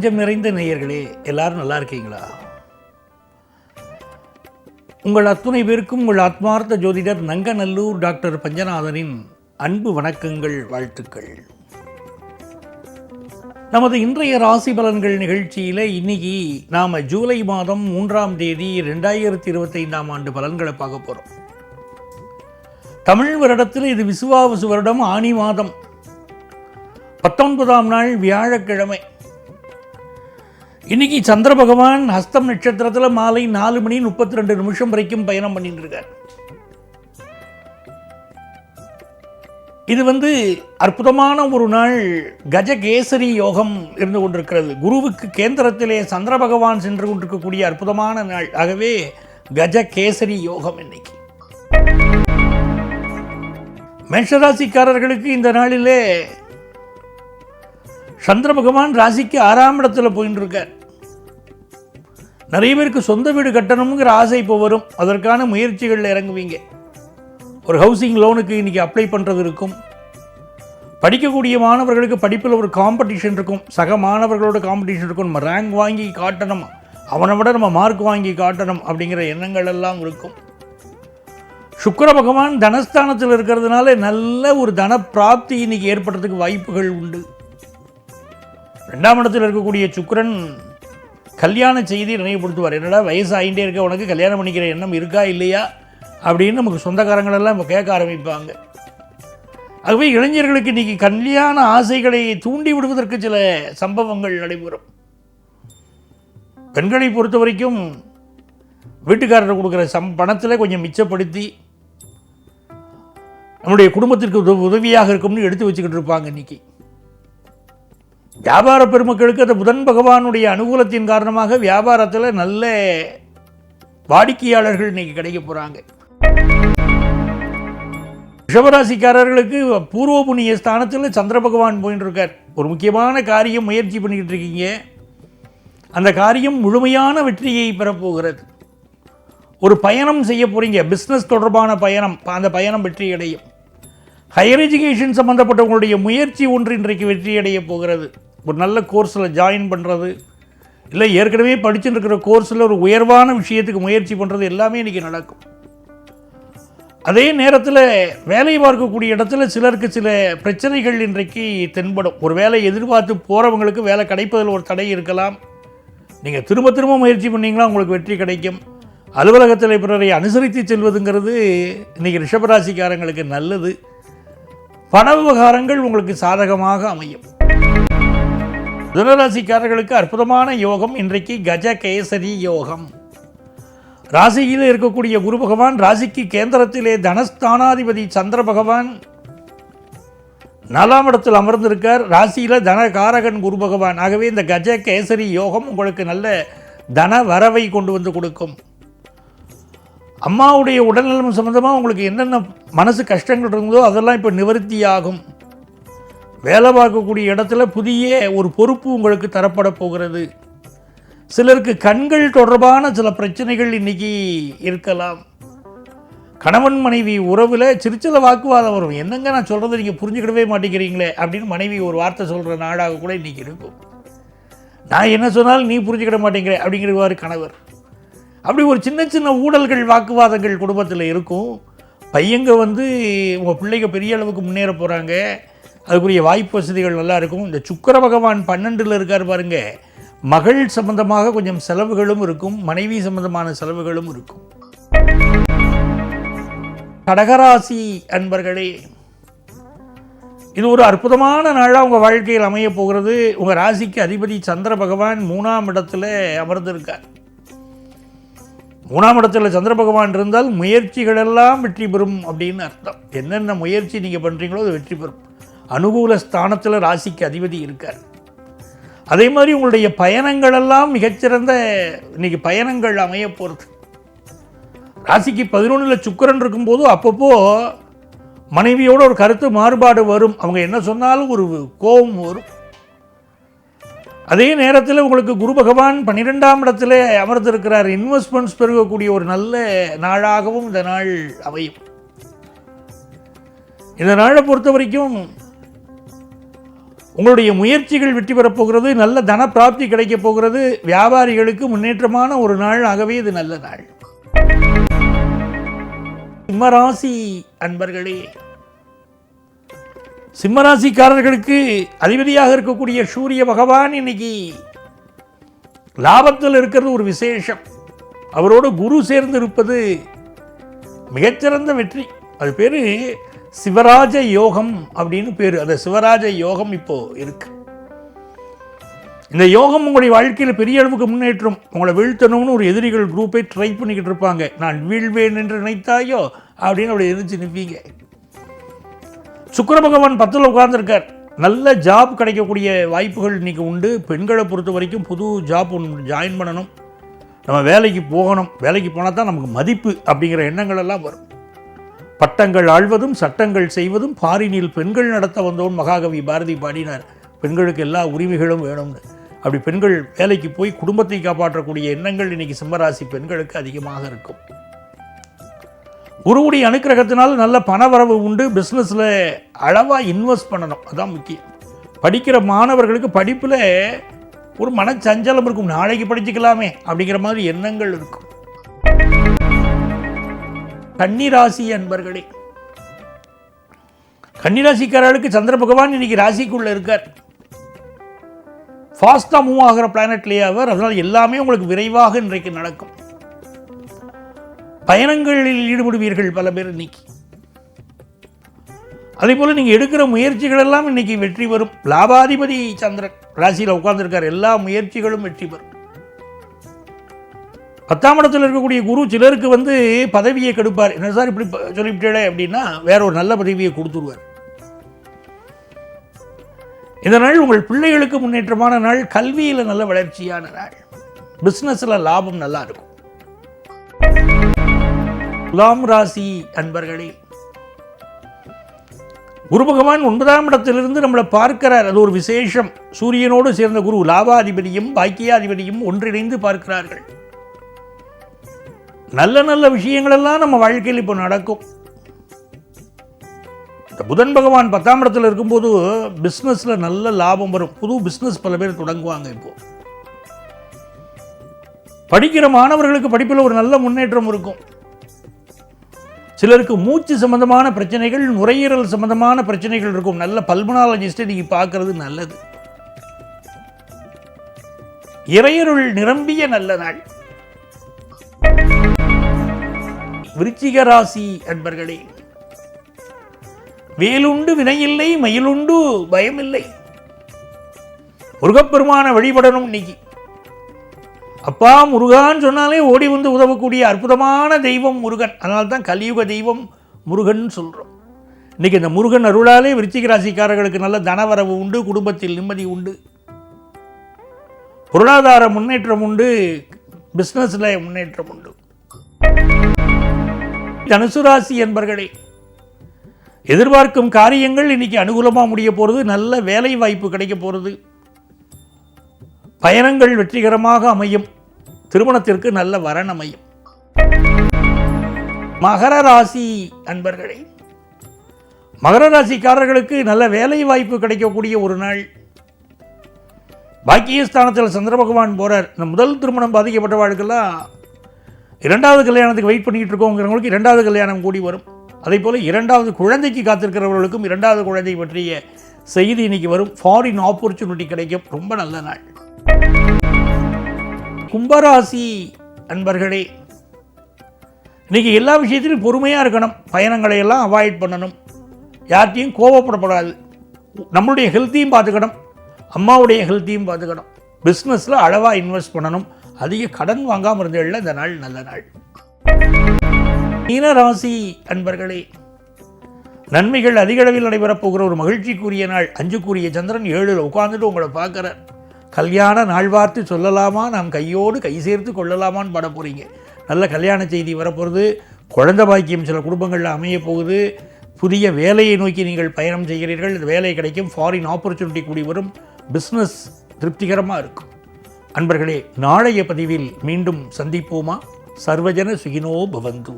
நெஞ்சம் நிறைந்த நேயர்களே எல்லாரும் நல்லா இருக்கீங்களா? உங்கள் அத்துணை பேருக்கும் உங்கள் ஆத்மார்த்த ஜோதிடர் நங்கநல்லூர் டாக்டர் பஞ்சநாதனின் அன்பு வணக்கங்கள் வாழ்த்துக்கள். நமது இன்றைய ராசி பலன்கள் நிகழ்ச்சியில் இன்னைக்கு நாம் ஜூலை மாதம் மூன்றாம் தேதி ரெண்டாயிரத்தி இருபத்தைந்தாம் ஆண்டு பலன்களை பார்க்க போகிறோம் தமிழ் வருடத்தில் இது விசுவாவசு வருடம் ஆனி மாதம். பத்தொன்பதாம் நாள் வியாழக்கிழமை. இன்னைக்கு சந்திர பகவான் ஹஸ்தம் நட்சத்திரத்தில் மாலை நாலு மணி முப்பத்தி ரெண்டு நிமிஷம் வரைக்கும் பயணம் பண்ணிட்டு இருக்கார் இது வந்து அற்புதமான ஒரு நாள் கஜகேசரி யோகம் இருந்து கொண்டிருக்கிறது. குருவுக்கு கேந்திரத்திலே சந்திர பகவான் சென்று கொண்டிருக்கக்கூடிய அற்புதமான நாள். ஆகவே கஜகேசரி யோகம் இன்னைக்கு. மேஷராசிக்காரர்களுக்கு இந்த நாளிலே சந்திர பகவான் ராசிக்கு ஆறாம் இடத்துல போயின்னு இருக்கார் நிறைய பேருக்கு சொந்த வீடு கட்டணுங்கிற ஆசை இப்போ வரும். அதற்கான முயற்சிகளில் இறங்குவீங்க. ஒரு ஹவுசிங் லோனுக்கு இன்றைக்கி அப்ளை பண்ணுறது இருக்கும். படிக்கக்கூடிய மாணவர்களுக்கு படிப்பில் ஒரு காம்படிஷன் இருக்கும். சக மாணவர்களோட காம்படிஷன் இருக்கும். நம்ம ரேங்க் வாங்கி காட்டணும். அவனை விட நம்ம மார்க் வாங்கி காட்டணும் அப்படிங்கிற எண்ணங்கள் எல்லாம் இருக்கும். சுக்கர பகவான் தனஸ்தானத்தில் இருக்கிறதுனால நல்ல ஒரு தன பிராப்தி இன்னைக்கு ஏற்படுறதுக்கு வாய்ப்புகள் உண்டு. ரெண்டாம் இடத்தில் இருக்கக்கூடிய சுக்கரன் கல்யாண செய்தி நினைவுபடுத்துவார். என்னடா வயசு ஆகிட்டே இருக்க உனக்கு கல்யாணம் பண்ணிக்கிற எண்ணம் இருக்கா இல்லையா? அப்படின்னு நமக்கு சொந்தக்காரங்களெல்லாம் இப்போ கேட்க ஆரம்பிப்பாங்க. ஆகவே இளைஞர்களுக்கு இன்றைக்கி கல்யாண ஆசைகளை தூண்டி விடுவதற்கு சில சம்பவங்கள் நடைபெறும். பெண்களை பொறுத்த வரைக்கும் வீட்டுக்காரர் கொடுக்குற சம் பணத்தில் கொஞ்சம் மிச்சப்படுத்தி நம்முடைய குடும்பத்திற்கு உத- உதவியாக இருக்கும்னு எடுத்து வச்சுக்கிட்டு இருப்பாங்க இன்னைக்கு. வியாபார பெருமக்களுக்கு அந்த புதன் பகவானுடைய அனுகூலத்தின் காரணமாக வியாபாரத்தில் நல்ல வாடிக்கையாளர்கள் இன்னைக்கு கிடைக்க போகிறாங்க ரிஷபராசிக்காரர்களுக்கு பூர்வ புண்ணிய ஸ்தானத்தில் சந்திர பகவான் போயின்னு இருக்கார் ஒரு முக்கியமான காரியம் முயற்சி பண்ணிக்கிட்டு இருக்கீங்க. அந்த காரியம் முழுமையான வெற்றியை பெறப்போகிறது. ஒரு பயணம் செய்ய போகிறீங்க பிஸ்னஸ் தொடர்பான பயணம். அந்த பயணம் வெற்றி அடையும் ஹையர் எஜுகேஷன் சம்மந்தப்பட்டவங்களுடைய முயற்சி ஒன்று இன்றைக்கு வெற்றியடைய போகிறது. ஒரு நல்ல கோர்ஸில் ஜாயின் பண்ணுறது இல்லை ஏற்கனவே படிச்சுட்டு இருக்கிற கோர்ஸில் ஒரு உயர்வான விஷயத்துக்கு முயற்சி பண்ணுறது எல்லாமே இன்றைக்கி நடக்கும். அதே நேரத்தில் வேலை பார்க்கக்கூடிய இடத்துல சிலருக்கு சில பிரச்சனைகள் இன்றைக்கு தென்படும். ஒரு வேலை எதிர்பார்த்து போகிறவங்களுக்கு வேலை கிடைப்பதில் ஒரு தடை இருக்கலாம். நீங்கள் திரும்ப திரும்ப முயற்சி பண்ணீங்களா உங்களுக்கு வெற்றி கிடைக்கும். அலுவலகத்தில் பிறரை அனுசரித்து செல்வதுங்கிறது இன்றைக்கி ரிஷபராசிக்காரங்களுக்கு நல்லது. பண விவகாரங்கள் உங்களுக்கு சாதகமாக அமையும். துனராசிக்காரர்களுக்கு அற்புதமான யோகம் இன்றைக்கு கஜ கேசரி யோகம். ராசியில் இருக்கக்கூடிய குரு பகவான் ராசிக்கு கேந்திரத்திலே தனஸ்தானாதிபதி சந்திர பகவான். நாலாம் இடத்தில் அமர்ந்திருக்கார். ராசியில் தனகாரகன் குரு பகவான். ஆகவே இந்த கஜ கேசரி யோகம் உங்களுக்கு நல்ல தன வரவை கொண்டு வந்து கொடுக்கும். அம்மாவுடைய உடல்நலம் சம்மந்தமாக உங்களுக்கு என்னென்ன மனசு கஷ்டங்கள் இருந்ததோ அதெல்லாம் இப்போ நிவர்த்தியாகும். வேலை பார்க்கக்கூடிய இடத்துல புதிய ஒரு பொறுப்பு உங்களுக்கு தரப்பட போகிறது. சிலருக்கு கண்கள் தொடர்பான சில பிரச்சனைகள் இன்னைக்கு இருக்கலாம். கணவன் மனைவி உறவில் சிரிச்சல வாக்குவாதம் வரும். என்னங்க நான் சொல்கிறத நீங்கள் புரிஞ்சுக்கிடவே மாட்டேங்கிறீங்களே அப்படின்னு மனைவி ஒரு வார்த்தை சொல்கிற நாடாக கூட இன்றைக்கி இருக்கும். நான் என்ன சொன்னாலும் நீ புரிஞ்சுக்கிட மாட்டேங்கிற அப்படிங்கிறவாறு கணவர். அப்படி ஒரு சின்ன சின்ன ஊழல்கள் வாக்குவாதங்கள் குடும்பத்தில் இருக்கும். பையங்க வந்து உங்கள் பிள்ளைங்க பெரிய அளவுக்கு முன்னேற போகிறாங்க அதுக்குரிய வாய்ப்பு வசதிகள் நல்லா இருக்கும் இந்த சுக்கர பகவான் பன்னெண்டில் இருக்கார் பாருங்க. மகள் சம்பந்தமாக கொஞ்சம் செலவுகளும் இருக்கும். மனைவி சம்பந்தமான செலவுகளும் இருக்கும். கடகராசி அன்பர்களே இது ஒரு அற்புதமான நாளாக உங்கள் வாழ்க்கையில் அமைய போகிறது. உங்கள் ராசிக்கு அதிபதி சந்திர பகவான் மூணாம் இடத்துல அமர்ந்திருக்கார். மூணாம் இடத்துல சந்திர பகவான் இருந்தால் முயற்சிகள் எல்லாம் வெற்றி பெறும் அப்படின்னு அர்த்தம். என்னென்ன முயற்சி நீங்கள் பண்ணுறீங்களோ அது வெற்றி பெறும். அனுகூல ஸ்தானத்தில் ராசிக்கு அதிபதி இருக்கார். அதே மாதிரி உங்களுடைய பயணங்களெல்லாம் மிகச்சிறந்த இன்னைக்கு பயணங்கள் அமைய போகிறது ராசிக்கு பதினொன்றில் சுக்கிரன் இருக்கும்போது அப்பப்போ மனைவியோட ஒரு கருத்து மாறுபாடு வரும். அவங்க என்ன சொன்னாலும் ஒரு கோபம் வரும். அதே நேரத்தில் உங்களுக்கு குரு பகவான் பன்னிரெண்டாம் இடத்துல அமர்ந்திருக்கிறார். இன்வெஸ்ட்மெண்ட்ஸ் பெருகக்கூடிய ஒரு நல்ல நாளாகவும் இந்த நாள் அமையும். இந்த நாளை பொறுத்த வரைக்கும் உங்களுடைய முயற்சிகள் வெற்றி பெறப் போகிறது நல்ல தன பிராப்தி கிடைக்கப் போகிறது வியாபாரிகளுக்கு முன்னேற்றமான ஒரு நாள் ஆகவே இது நல்ல நாள். சிம்மராசி அன்பர்களே சிம்மராசிக்காரர்களுக்கு அதிபதியாக இருக்கக்கூடிய சூரிய பகவான் இன்னைக்கு லாபத்தில் இருக்கிறது ஒரு விசேஷம். அவரோடு குரு சேர்ந்து இருப்பது மிகச்சிறந்த வெற்றி. அது பேர் சிவராஜ யோகம் அப்படின்னு பேர். அந்த சிவராஜ யோகம் இப்போ இருக்கு. இந்த யோகம் உங்களுடைய வாழ்க்கையில் பெரிய அளவுக்கு முன்னேற்றம் உங்களை வீழ்த்தணும்னு ஒரு எதிரிகள் குரூப்பை ட்ரை பண்ணிக்கிட்டு இருப்பாங்க. நான் வீழ்வேன் என்று நினைத்தாயோ அப்படின்னு அவளை எரிஞ்சு நிற்பீங்க சுக்கர பகவான் பத்தில் உட்கார்ந்துருக்கார். நல்ல ஜாப் கிடைக்கக்கூடிய வாய்ப்புகள் இன்னைக்கு உண்டு. பெண்களை பொறுத்த வரைக்கும் புது ஜாப் ஒன்று ஜாயின் பண்ணணும். நம்ம வேலைக்கு போகணும். வேலைக்கு போனால் தான் நமக்கு மதிப்பு அப்படிங்கிற எண்ணங்கள் எல்லாம் வரும். பட்டங்கள் ஆழ்வதும் சட்டங்கள் செய்வதும் பாரினில் பெண்கள் நடத்த வந்தோன் மகாகவி பாரதி பாடினார். பெண்களுக்கு எல்லா உரிமைகளும் வேணும்னு. அப்படி பெண்கள் வேலைக்கு போய் குடும்பத்தை காப்பாற்றக்கூடிய எண்ணங்கள் இன்னைக்கு சிம்மராசி பெண்களுக்கு அதிகமாக இருக்கும். குருவுடைய அனுக்கிரகத்தினால் நல்ல பணவரவு உண்டு. பிஸ்னஸில் அளவாக இன்வெஸ்ட் பண்ணணும். அதான் முக்கியம். படிக்கிற மாணவர்களுக்கு படிப்பில் ஒரு மனச்சஞ்சலம் இருக்கும். நாளைக்கு படிச்சுக்கலாமே அப்படிங்கிற மாதிரி எண்ணங்கள் இருக்கும். கன்னிராசி அன்பர்களே கன்னிராசிக்காரர்களுக்கு சந்திர பகவான் இன்னைக்கு ராசிக்குள்ள இருக்கார். ஃபாஸ்ட்டாக மூவ் ஆகிற பிளானட்லேயே அவர் அதனால் எல்லாமே உங்களுக்கு விரைவாக இன்றைக்கு நடக்கும். பயணங்களில் ஈடுபடுவீர்கள் பல பேர் இன்னைக்கு. அதே போல் நீங்கள் எடுக்கிற முயற்சிகள் எல்லாம் இன்னைக்கு வெற்றி வரும் லாபாதிபதி சந்திரன் ராசியில் உட்கார்ந்துருக்கார். எல்லா முயற்சிகளும் வெற்றி பெறும். பத்தாம் இடத்தில் இருக்கக்கூடிய குரு சிலருக்கு வந்து பதவியை கெடுப்பார். என்ன சார் இப்படி சொல்லிவிட்டே அப்படின்னா வேற ஒரு நல்ல பதவியை கொடுத்துருவார். இந்த நாள் உங்கள் பிள்ளைகளுக்கு முன்னேற்றமான நாள். கல்வியில் நல்ல வளர்ச்சியான நாள். பிஸ்னஸில் லாபம் நல்லா இருக்கும். துலாம் ராசி அன்பர்களே குரு பகவான் ஒன்பதாம் இடத்திலிருந்து நம்மளை பார்க்கிறார். அது ஒரு விசேஷம். சூரியனோடு சேர்ந்த குரு லாபாதிபதியும் பாக்கியாதிபதியும் ஒன்றிணைந்து பார்க்கிறார்கள். நல்ல நல்ல விஷயங்களெல்லாம் நம்ம வாழ்க்கையில் இப்போ நடக்கும். இந்த புதன் பகவான் பத்தாம் இடத்துல இருக்கும்போது பிஸ்னஸில் நல்ல லாபம் வரும். புது பிஸ்னஸ் பல பேர் தொடங்குவாங்க இப்போ. படிக்கிற மாணவர்களுக்கு படிப்பில் ஒரு நல்ல முன்னேற்றம் இருக்கும். சிலருக்கு மூச்சு சம்பந்தமான பிரச்சனைகள் நுரையீரல் சம்பந்தமான பிரச்சனைகள் இருக்கும். நல்ல பல்மனாலஜிஸ்ட்டை நீங்கள் பார்க்கறது நல்லது. இறையருள் நிரம்பிய நல்ல நாள். விருச்சிக ராசி அன்பர்களே வேலுண்டு வினையில்லை மயிலுண்டு பயமில்லை. முருகப்பெருமான வழிபடணும் இன்னைக்கு. அப்பா முருகான்னு சொன்னாலே ஓடி வந்து உதவக்கூடிய அற்புதமான தெய்வம் முருகன். அதனால தான் கலியுக தெய்வம் முருகன் சொல்கிறோம் இன்னைக்கு இந்த முருகன் அருளாலே விருச்சிக ராசிக்காரர்களுக்கு நல்ல தனவரவு உண்டு குடும்பத்தில் நிம்மதி உண்டு. பொருளாதார முன்னேற்றம் உண்டு பிஸ்னஸில் முன்னேற்றம் உண்டு. தனுசு ராசி என்பர்களே எதிர்பார்க்கும் காரியங்கள் இன்னைக்கு அனுகூலமாக முடிய போகிறது நல்ல வேலை வாய்ப்பு கிடைக்க போகிறது பயணங்கள் வெற்றிகரமாக அமையும். திருமணத்திற்கு நல்ல வரன் அமையும். மகர ராசி அன்பர்களே மகர ராசிக்காரர்களுக்கு நல்ல வேலை வாய்ப்பு கிடைக்கக்கூடிய ஒரு நாள். பாக்கியஸ்தானத்தில் சந்திர பகவான் போகிறார் இந்த முதல் திருமணம் பாதிக்கப்பட்டவாளுக்கெல்லாம் இரண்டாவது கல்யாணத்துக்கு வெயிட் பண்ணிட்டு இருக்கோங்கிறவங்களுக்கு இரண்டாவது கல்யாணம் கூடி வரும். அதே போல் இரண்டாவது குழந்தைக்கு காத்திருக்கிறவர்களுக்கும் இரண்டாவது குழந்தை பற்றிய செய்தி இன்னைக்கு வரும். ஃபாரின் ஆப்பர்ச்சுனிட்டி கிடைக்கும். ரொம்ப நல்ல நாள். கும்பராசி அன்பர்களே இன்னைக்கு எல்லா விஷயத்திலும் பொறுமையாக இருக்கணும். பயணங்களை எல்லாம் அவாய்ட் பண்ணணும். யார்கிட்டையும் கோவப்படக்கூடாது. நம்மளுடைய ஹெல்த்தையும் பார்த்துக்கணும். அம்மாவுடைய ஹெல்த்தையும் பார்த்துக்கணும். பிஸ்னஸில் அளவாக இன்வெஸ்ட் பண்ணணும். அதிக கடன் வாங்காமல் இருந்ததில் இந்த நாள் நல்ல நாள். மீனராசி அன்பர்களே நன்மைகள் அதிக அளவில் நடைபெறப் போகிற ஒரு மகிழ்ச்சிக்குரிய நாள். அஞ்சுக்குரிய சந்திரன் ஏழில் உட்கார்ந்துட்டு உங்களை பார்க்குறார். கல்யாண நாள் பார்த்து சொல்லலாமா? நாம் கையோடு கை சேர்த்து கொள்ளலாமான்னு பட போகிறீங்க நல்ல கல்யாண செய்தி வரப்போகிறது குழந்தை பாக்கியம் சில குடும்பங்களில் அமைய போகுது. புதிய வேலையை நோக்கி நீங்கள் பயணம் செய்கிறீர்கள். இந்த வேலை கிடைக்கும். ஃபாரின் ஆப்பர்ச்சுனிட்டி கூடி வரும். பிஸ்னஸ் திருப்திகரமாக இருக்கும். அன்பர்களே நாளைய பதிவில் மீண்டும் சந்திப்போமா? சர்வஜன சுகினோ பவந்து.